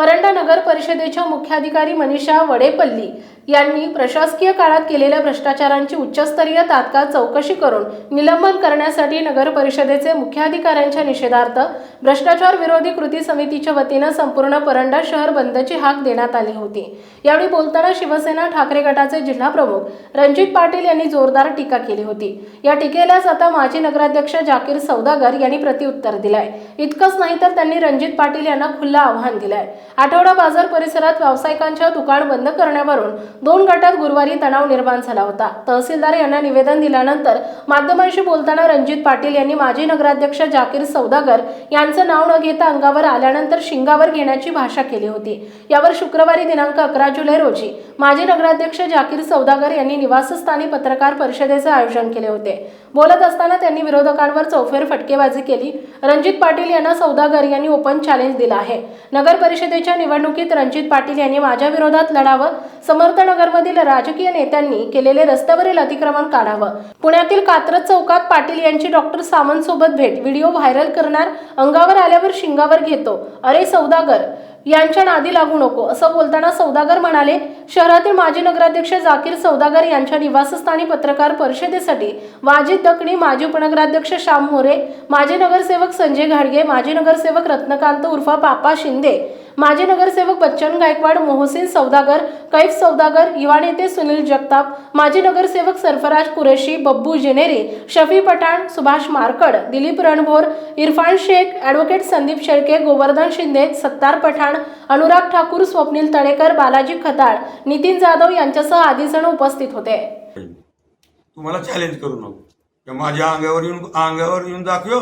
परंडा नगर परिषदेच्या मुख्याधिकारी मनीषा वडेपल्ली यांनी प्रशासकीय काळात केलेल्या भ्रष्टाचारांची उच्चस्तरीय तात्काळ चौकशी करून निलंबन करण्यासाठी नगर परिषदेचे मुख्याधिकाऱ्यांच्या निषेधार्थ भ्रष्टाचार विरोधी कृती समितीच्या वतीनं संपूर्ण परंडा शहर बंदची हाक देण्यात आली होती. यावेळी बोलताना शिवसेना ठाकरे गटाचे जिल्हा प्रमुख रणजित पाटील यांनी जोरदार टीका केली होती. या टीकेलाच आता माजी नगराध्यक्ष जाकीर सौदागर यांनी प्रत्युत्तर दिलंय. इतकंच नाही तर त्यांनी रणजित पाटील यांना खुल्लं आव्हान दिलंय. आठवडा बाजार परिसरात व्यावसायिकांच्या दुकान बंद करण्यावरून दोन गटात गुरुवारी तणाव निर्माण झाला होता. तहसीलदार यांना निवेदन दिल्यानंतर माध्यमांशी बोलताना रणजित पाटील यांनी माजी नगराध्यक्ष जाकीर सौदागर यांचं नाव न घेता अंगावर आल्यानंतर शिंगावर घेण्याची भाषा केली होती. यावर शुक्रवारी दिनांक अकरा जुलै रोजी माजी नगराध्यक्ष जाकीर सौदागर यांनी निवासस्थानी पत्रकार परिषदेचे आयोजन केले होते. बोलत असताना त्यांनी विरोधकांवर चौफेर फटकेबाजी केली. रणजित पाटील यांना सौदागर यांनी ओपन चॅलेंज दिला आहे. नगर परिषदेच्या निवडणुकीत रणजित पाटील यांनी माझ्या विरोधात लढावं समर्थ नगरमधील राजकीय नेत्यांनी केलेले रस्त्यावरील अतिक्रमण काढावं. पुण्यातील कात्रज चौकात पाटील यांची डॉक्टर सावंत सोबत भेट व्हिडिओ व्हायरल करणार अंगावर आल्यावर शिंगावर घेतो. अरे सौदागर यांच्या नादी लागू नको असं बोलताना सौदागर म्हणाले शहरातील माजी नगराध्यक्ष जाकीर सौदागर यांच्या निवासस्थानी पत्रकार परिषदेसाठी वाजिद दकणी माजी उपनगराध्यक्ष श्याम मोरे माजी नगरसेवक संजय घाडगे माजी नगरसेवक रत्नकांत उर्फा पापा शिंदे माजी नगरसेवक बच्चन गायकवाड मोहसिन सौदागर कैफ सौदागर युवा नेते सुनील जगताप माजी नगरसेवक सरफराज कुरेशी बब्बू जेनेरे शफी पठाण सुभाष मारकड दिलीप रणभोर इरफान शेख ॲडव्होकेट संदीप शेळके गोवर्धन शिंदे सत्तार पठाण अनुराग ठाकूर स्वप्नील तळेकर बालाजी खताळ नितीन जाधव यांच्यासह आदी जण उपस्थित होते. तुम्हाला चॅलेंज करू नको. माझ्या अंगावर येऊन अंगावर येऊन दाखव.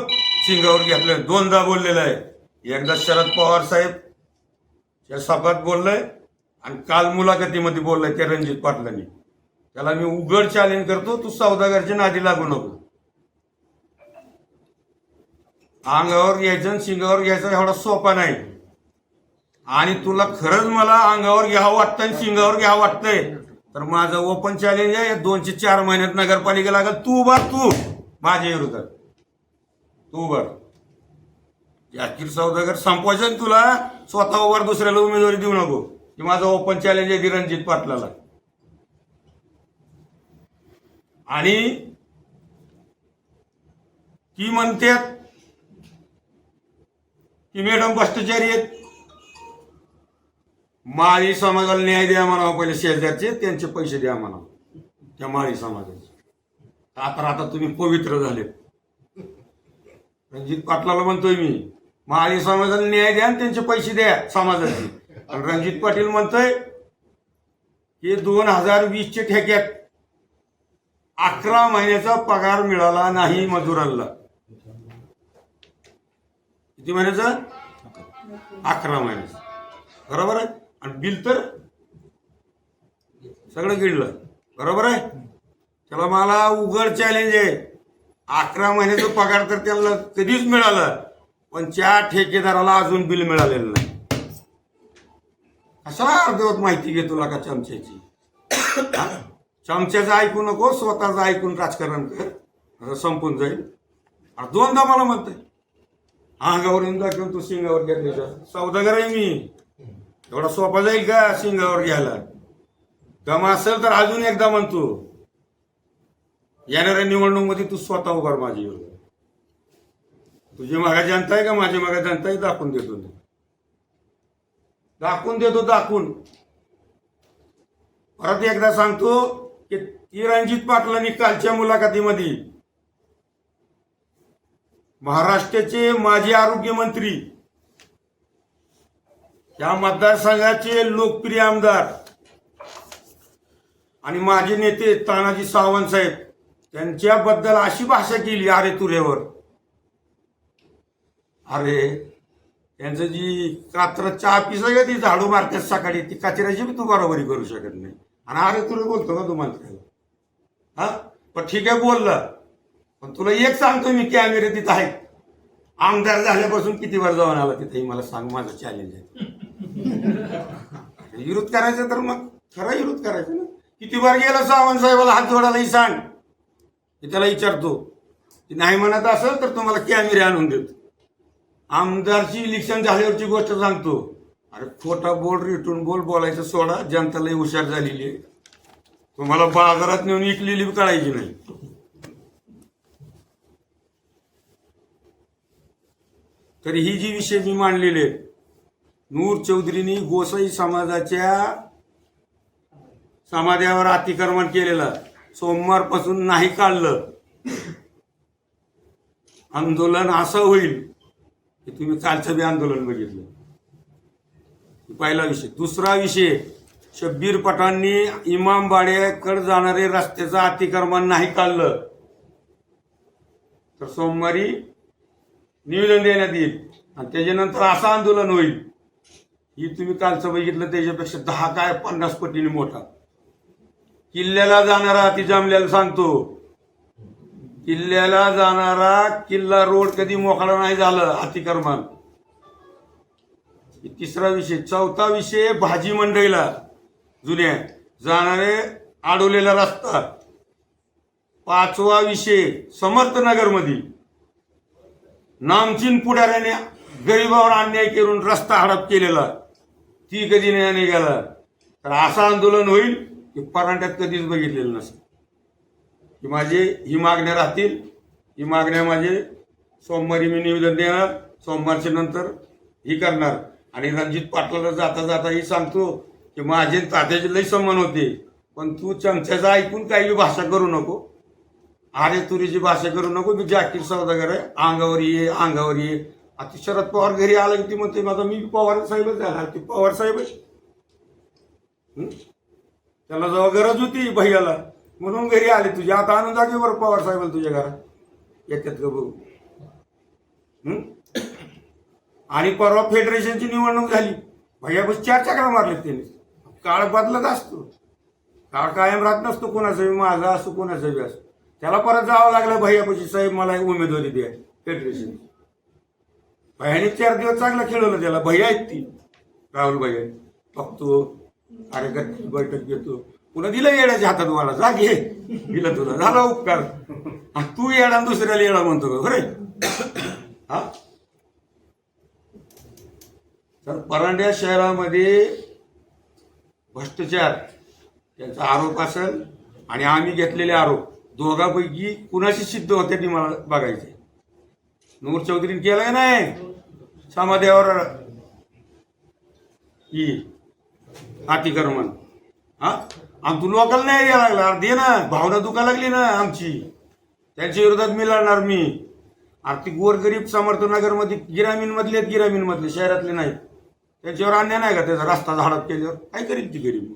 शिंगावर घेतलं दोनदा बोललेलं आहे. एकदा शरद पवार साहेब या सभात बोललंय आणि काल मुलाखतीमध्ये बोललंय त्या रणजित पाटलांनी. त्याला मी उघड चॅलेंज करतो तू सौदागरच्या नादी लागू नको. अंगावर घ्यायचं आणि शिंगावर घ्यायचं एवढा सोपा नाही. आणि तुला खरंच मला अंगावर घ्यावं वाटतं आणि शिंगावर घ्यावं वाटतंय. तर माझं ओपन चॅलेंज आहे या दोनशे चार महिन्यात नगरपालिका लागेल. तू उभार तू माझ्या विरोधात. तू उभार. जाकीर सौदागर संपवायचं ना तुला स्वतः उभार दुसऱ्याला उमेदवारी देऊ नको. की माझं ओपन चॅलेंज आहे रणजित पाटलाला. आणि ती म्हणतात की मॅडम भ्रष्टाचारी आहेत. माळी समाजाला न्याय द्या म्हणावं पहिले शेजारचे त्यांचे पैसे द्या म्हणावं. त्या माळी समाजाचे. आता आता तुम्ही पवित्र झाले रणजित पाटलाला म्हणतोय मी माळी समाजाला न्याय द्या आणि त्यांचे पैसे द्या समाजाचे. रणजित पाटील म्हणतोय की दोन हजार वीसच्या ठेक्यात अकरा महिन्याचा पगार मिळाला नाही मजुरांना. किती महिन्याचा? अकरा महिन्याचा. बरोबर आहे? आणि बिल तर सगळं गिळलं. बरोबर आहे? त्याला मला उघड चॅलेंज आहे. अकरा महिन्याचा पगार तर त्याला कधीच मिळालं. पण त्या ठेकेदाराला अजून बिल मिळालेलं नाही. कशाला अर्धवत माहिती घेतो का चमच्याची? चमच्याचं ऐकू नको स्वतःचं ऐकून राजकारण कर. संपून जाईल. अरे दोनदा मला म्हणतंय. अंगावर येऊन दाखवून तू सिंगावर घेतली सौदागर आहे मी. एवढा सोपा जाईल का सिंगावर घ्यायला? दम असेल तर अजून एकदा म्हणतो येणाऱ्या निवडणुकीमध्ये तू स्वतः उभार माझी तुझी मागा जनता आहे का? माझी मागा जनता आहे दाखवून देतो मी. दाखवून देतो दाखवून. परत एकदा सांगतो की ती रणजित पाटलांनी कालच्या मुलाखतीमध्ये महाराष्ट्राचे माजी आरोग्यमंत्री या मतदारसंघाचे लोकप्रिय आमदार आणि माजी नेते तानाजी सावंत साहेब त्यांच्याबद्दल अशी भाषा केली अरे तुरेवर. अरे त्यांचं जी कात्र चहा पिसा का ती झाडू मारतात सकाळी. ती कचऱ्याची बी तू बरोबरी करू शकत नाही. आणि अरे तुला बोलतो का तू मंत्र्याला हा? पण ठीक आहे बोललं. पण तुला एक सांगतो मी कॅमेरे तिथं आहेत. आमदार झाल्यापासून किती वर जाऊन आला तिथेही मला सांग माझं चॅलेंज आहे. विरोध करायचं तर मग खरा विरोध करायचं ना. किती वर गेला सावंत साहेबाला हात जोडायलाही सांग. मी त्याला विचारतो. की नाही म्हणत असेल तर तुम्हाला कॅमेरे आणून देतो. आमदारची इलेक्शन झाल्यावरची गोष्ट सांगतो. अरे खोटा बोल रिटून बोल बोलायचं सोडा जनता लई हुशार झालेली आहे. तुम्हाला बाजारात नेऊन विकलेली कळायची नाही. तर ही जी विषय मी मांडलेले आहेत, नूर चौधरीनी गोसाई समाजाच्या समाजावर अतिक्रमण केलेलं सोमवारपासून नाही काढलं. आंदोलन असं होईल की तुम्ही कालचं बी आंदोलन बघितलं. पहिला विषय. दुसरा विषय शब्बीर पठाणनी इमामबाड्याकडे जाणारे रस्त्याचं अतिक्रमण नाही काढलं. तर सोमवारी निवेदन देण्यात येईल. आणि त्याच्यानंतर असं आंदोलन होईल. ही तुम्ही कालचं बघितलं त्याच्यापेक्षा दहा काय पन्नास पटीने मोठा. किल्ल्याला जाणारा ती जमल्याला सांगतो किल्ल्याला जाणारा किल्ला रोड कधी मोकळा नाही झालं अतिक्रमण. तिसरा विषय. चौथा विषय भाजी मंडईला. जुन्या. जाणारे अडवलेला रस्ता. पाचवा विषय समर्थनगरमधील नामचीन पुढाऱ्याने गरिबावर अन्याय करून रस्ता हडप केलेला. ती कधी नाही निघाला? तर असं आंदोलन होईल की परांड्यात कधीच बघितलेलं नसेल. की माझी ही मागण्या राहतील. ही मागण्या माझे सोमवारी मी निवेदन देणार. सोमवारच्या नंतर ही करणार. आणि रणजित पाटलाला जाता जाता ही सांगतो की माझे तात्याचे लई सन्मान होते. पण तू चमच्याचा ऐकून काही भाषा करू नको. आरे तुरीची भाषा करू नको. मी जाकीर सौदागर आहे. अंगावर ये अंगावर ये. आता शरद पवार घरी आला की ती म्हणते माझा मी पवार साहेबच झाला. ती पवार साहेब त्याला जेव्हा गरज होती भैयाला. म्हणून घरी आले तुझ्या आता आणून जागे बरं पवार साहेब तुझ्या घरात. येतात का बघू. आणि परवा फेडरेशनची निवडणूक झाली. भैया बस चार चक्रा मारले त्यांनी. काळ बदलत असतो. काळ कायम राहत नसतो. कोणाचं माझा असो कोणाचं बी असो. त्याला परत जावं लागलं भैयापाशी साहेब मला एक उमेदवारी द्या. फेडरेशन. भैयाने चार दिवस चांगलं खेळवलं त्याला. भैया आहेत ती. राहुल भैया. बघतो. कार्यकर्त्याची बैठक घेतो. पुन्हा दिलं येड्याच्या हातात मला. जा घे. दिलं तुला. झाला उपकार. तू येडा दुसऱ्याला येडा म्हणतो का? खरे हा? तर परांड्या शहरामध्ये भ्रष्टाचार त्यांचा आरोप असेल आणि आम्ही घेतलेले आरोप. दोघांपैकी कुणाशी सिद्ध होते ती मला बघायचे नूर चौधरीने केलंय नाही? समाध्यावर अतिक्रमण. हा? आम तू लोकल नाही यायला लागला. अरे दे ना. भावना दुखा लागली ना आमची. त्यांच्या विरोधात मी लढणार मी. आर्थिक गोरगरीब समर्थनगरमध्ये गिरामीणमधले आहेत गिरामीणमधले शहरातले नाहीत. त्यांच्यावर अन्याय नाही का त्याचा? रस्ता झाडप केल्यावर. काय करील ती गरीब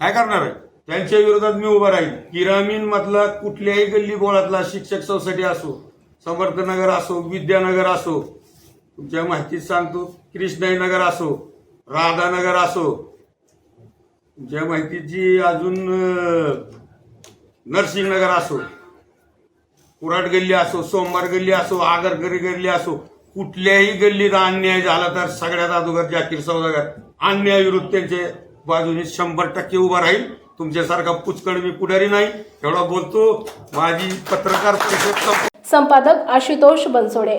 काय करणार आहे? त्यांच्या विरोधात मी उभा राहील गिरामीण मधला कुठल्याही गल्ली बोळातला शिक्षक सोसायटी असो समर्थनगर असो विद्यानगर असो तुमच्या माहितीत सांगतो कृष्णाई नगर असो राधानगर असो ज्या माहितीची अजून नरसिंहनगर असो कुराट गल्ली असो सोमवार गल्ली असो आगरकरी गल्ली असो कुठल्याही गल्लीत अन्याय झाला तर सगळ्यात अगोदर जाकीर सौदागर. अन्याय विरुद्ध बाजूने शंभर टक्के उभा राहील. तुमच्यासारखा पुचकड मी पुढारी नाही. एवढा बोलतो. माझी पत्रकार परिषद संपादक आशुतोष बनसोडे.